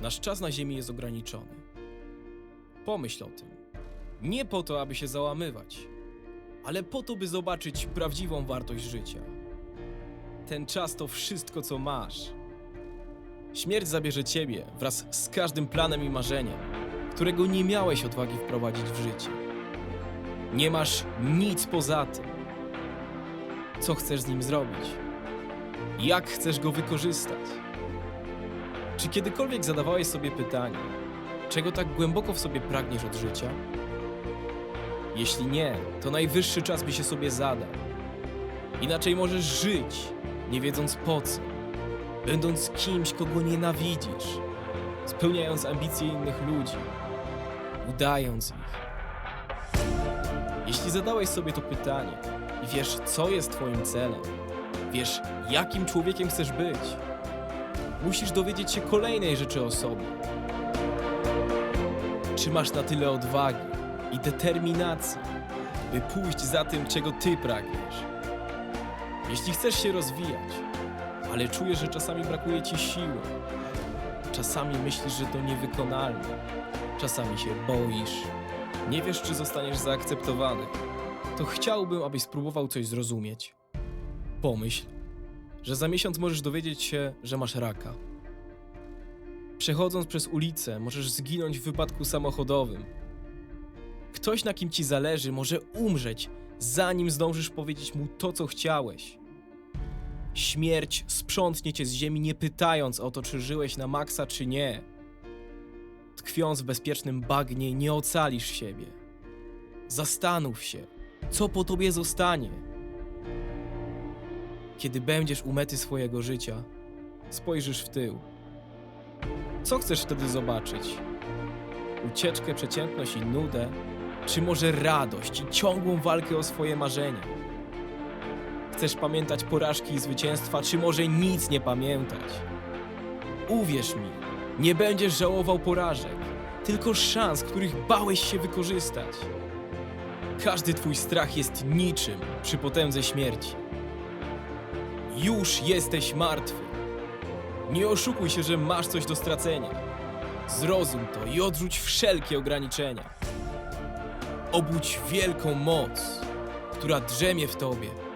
Nasz czas na Ziemi jest ograniczony. Pomyśl o tym. Nie po to, aby się załamywać, ale po to, by zobaczyć prawdziwą wartość życia. Ten czas to wszystko, co masz. Śmierć zabierze ciebie wraz z każdym planem i marzeniem, którego nie miałeś odwagi wprowadzić w życie. Nie masz nic poza tym. Co chcesz z nim zrobić? Jak chcesz go wykorzystać? Czy kiedykolwiek zadawałeś sobie pytanie, czego tak głęboko w sobie pragniesz od życia? Jeśli nie, to najwyższy czas, by się sobie zadał. Inaczej możesz żyć, nie wiedząc po co, będąc kimś, kogo nienawidzisz, spełniając ambicje innych ludzi, udając ich. Jeśli zadałeś sobie to pytanie i wiesz, co jest Twoim celem, wiesz, jakim człowiekiem chcesz być, musisz dowiedzieć się kolejnej rzeczy o sobie. Czy masz na tyle odwagi i determinacji, by pójść za tym, czego Ty pragniesz? Jeśli chcesz się rozwijać, ale czujesz, że czasami brakuje Ci siły, czasami myślisz, że to niewykonalne, czasami się boisz, nie wiesz, czy zostaniesz zaakceptowany, to chciałbym, abyś spróbował coś zrozumieć. Pomyśl, że za miesiąc możesz dowiedzieć się, że masz raka. Przechodząc przez ulicę, możesz zginąć w wypadku samochodowym. Ktoś, na kim ci zależy, może umrzeć, zanim zdążysz powiedzieć mu to, co chciałeś. Śmierć sprzątnie cię z ziemi, nie pytając o to, czy żyłeś na maksa, czy nie. Tkwiąc w bezpiecznym bagnie, nie ocalisz siebie. Zastanów się, co po tobie zostanie. Kiedy będziesz u mety swojego życia, spojrzysz w tył. Co chcesz wtedy zobaczyć? Ucieczkę, przeciętność i nudę? Czy może radość i ciągłą walkę o swoje marzenia? Chcesz pamiętać porażki i zwycięstwa, czy może nic nie pamiętać? Uwierz mi, nie będziesz żałował porażek, tylko szans, których bałeś się wykorzystać. Każdy twój strach jest niczym przy potędze śmierci. Już jesteś martwy. Nie oszukuj się, że masz coś do stracenia. Zrozum to i odrzuć wszelkie ograniczenia. Obudź wielką moc, która drzemie w tobie.